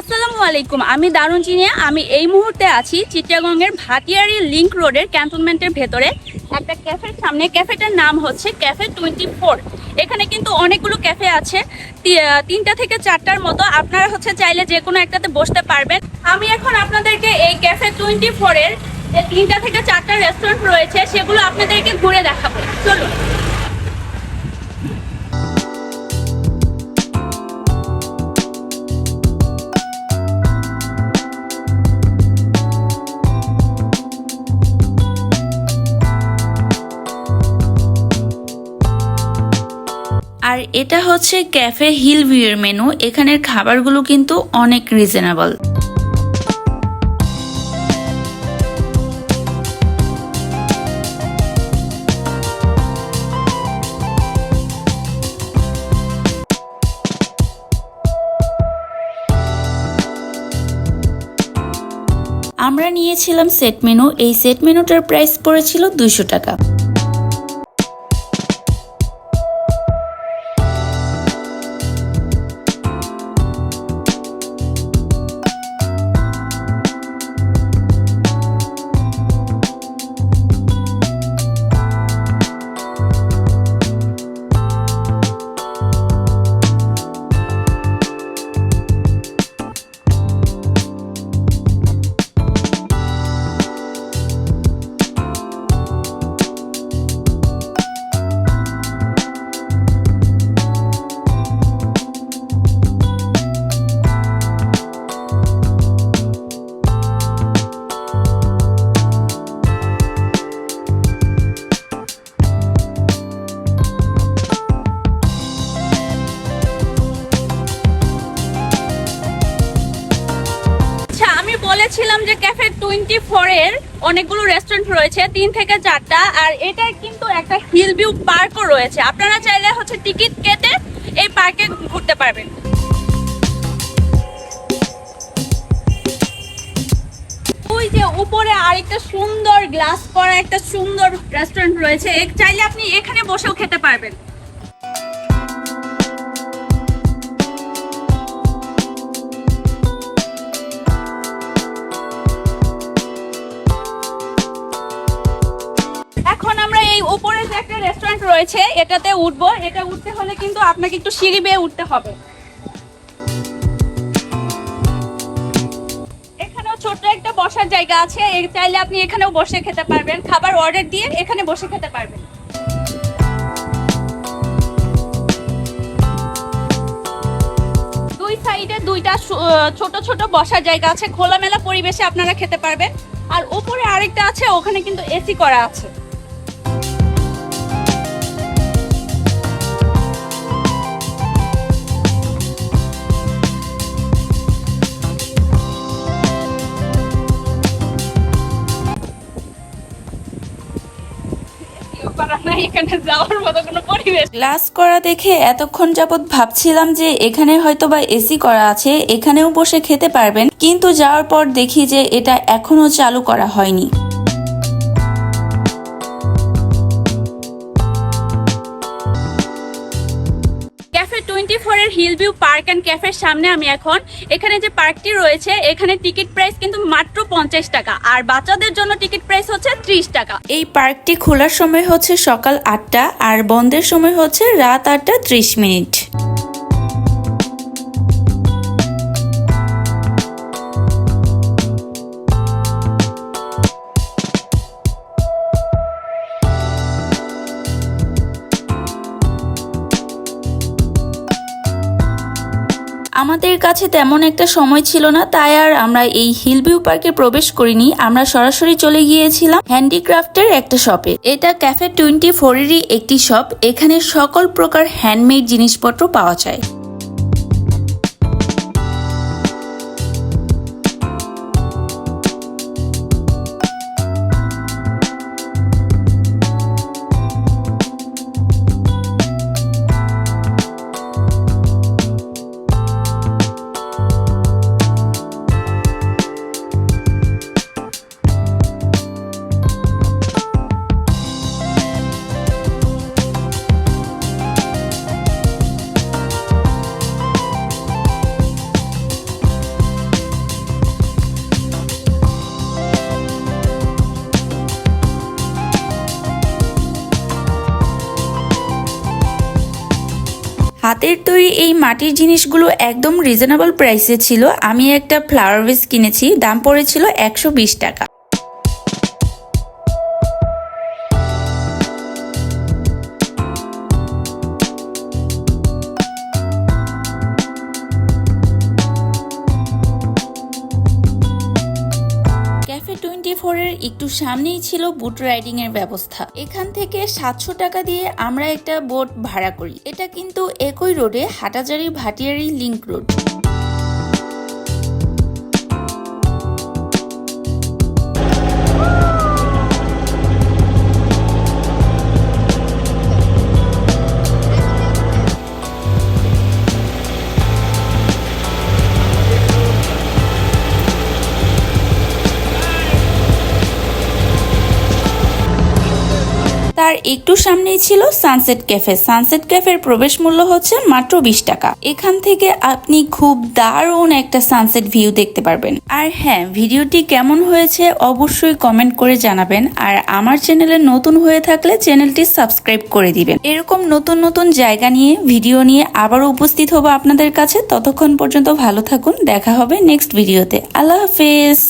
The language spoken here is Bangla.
আসসালামু আলাইকুম আমি দারুণ চিনিয়া। আমি এই মুহূর্তে আছি চিটাগংয়ের ভাটিয়ারি লিংক রোডের ক্যান্টনমেন্টের ভেতরে। একটা ক্যাফের সামনে, ক্যাফেটার নাম হচ্ছে ক্যাফে টোয়েন্টি ফোর। এখানে কিন্তু অনেকগুলো ক্যাফে আছে তিনটা থেকে চারটার মতো। আপনারা হচ্ছে চাইলে যে কোনো একটাতে বসতে পারবেন। আমি এখন আপনাদেরকে এই ক্যাফে টোয়েন্টি ফোরের যে তিনটা থেকে চারটা রেস্টুরেন্ট রয়েছে, সেগুলো আপনাদেরকে ঘুরে দেখাবো। চলুন। আর এটা হচ্ছে ক্যাফে হিল ভিউয়ের মেনু। এখানের খাবারগুলো কিন্তু অনেক রিজনেবল আমরা নিয়েছিলাম সেট মেনু। এই সেট মেনুটার প্রাইস পড়েছিল দুইশো টাকা। বলেছিলাম যে ক্যাফে টোয়েন্টি ফোর এর অনেকগুলো রেস্টুরেন্ট রয়েছে, তিন থেকে চারটা, আর এটা কিন্তু একটা হিল ভিউ পার্কও রয়েছে। আপনারা চাইলে হচ্ছে টিকিট কেটে এই পার্কে ঘুরতে পারবেন। ওই যে উপরে আরেকটা সুন্দর গ্লাস করা একটা সুন্দর রেস্টুরেন্ট রয়েছে চাইলে আপনি এখানে বসেও খেতে পারবেন। এটাতে উঠবো, এটা উঠতে হলে কিন্তু আপনাকে একটু সিঁড়ি বেয়ে উঠতে হবে। এখানেও ছোট্ট একটা বসার জায়গা আছে চাইলে আপনি এখানেও বসে খেতে পারবেন। খাবার অর্ডার দিয়ে এখানে বসে খেতে পারবেন। দুই সাইডে দুইটা ছোট ছোট বসার জায়গা আছে, খোলামেলা পরিবেশে আপনারা খেতে পারবেন। আর উপরে আরেকটা আছে, ওখানে কিন্তু এসি করা আছে। এখানে যাওয়ার মতো কোনো পরিবেশ। ক্লাস করা দেখে এতক্ষণ যাবৎ ভাবছিলাম যে এখানে হয়তো বা এসি করা আছে, এখানেও বসে খেতে পারবেন, কিন্তু যাওয়ার পর দেখি যে এটা এখনও চালু করা হয়নি। টোয়েন্টি ফোরের হিল ভিউ পার্ক অ্যান্ড ক্যাফের সামনে আমি এখন, এখানে যে পার্কটি রয়েছে, এখানে টিকিট প্রাইস কিন্তু মাত্র পঞ্চাশ টাকা। আর বাচ্চাদের জন্য টিকিট প্রাইস হচ্ছে ত্রিশ টাকা। এই পার্কটি খোলার সময় হচ্ছে সকাল আটটা, আর বন্ধের সময় হচ্ছে রাত আটটা ত্রিশ মিনিট। আমাদের কাছে তেমন একটা সময় ছিল না, তাই আর আমরা এই হিলভিউ পার্কে প্রবেশ করিনি। আমরা সরাসরি চলে গিয়েছিলাম হ্যান্ডিক্রাফটের একটা শপে। এটা ক্যাফে টোয়েন্টি ফোরেরই একটি শপ, এখানে সকল প্রকার হ্যান্ডমেড জিনিসপত্র পাওয়া যায়। হাতের তৈরি এই মাটির জিনিসগুলো একদম রিজনেবল প্রাইসে ছিল। আমি একটা ফ্লাওয়ার বেস কিনেছি, দাম পড়েছিল একশো বিশ টাকা। ফোরের একটু সামনেই ছিল বুট রাইডিং এর ব্যবস্থা। এখান থেকে সাতশো টাকা দিয়ে আমরা একটা বোট ভাড়া করি। এটা কিন্তু একই রোডে হাটাজারি ভাটিয়ারি লিংক রোড। তার একটু সামনেই ছিল সানসেট ক্যাফে সানসেট ক্যাফের প্রবেশ মূল্য হচ্ছে মাত্র বিশ টাকা। এখান থেকে আপনি খুব দারুণ একটা সানসেট ভিউ দেখতে পারবেন। আর হ্যাঁ ভিডিওটি কেমন হয়েছে অবশ্যই কমেন্ট করে জানাবেন। আর আমার চ্যানেলে নতুন হয়ে থাকলে চ্যানেলটি সাবস্ক্রাইব করে দিবেন। এরকম নতুন নতুন জায়গা নিয়ে, ভিডিও নিয়ে আবারও উপস্থিত হব আপনাদের কাছে। ততক্ষণ পর্যন্ত ভালো থাকুন। দেখা হবে নেক্সট ভিডিওতে আল্লাহ হাফেজ!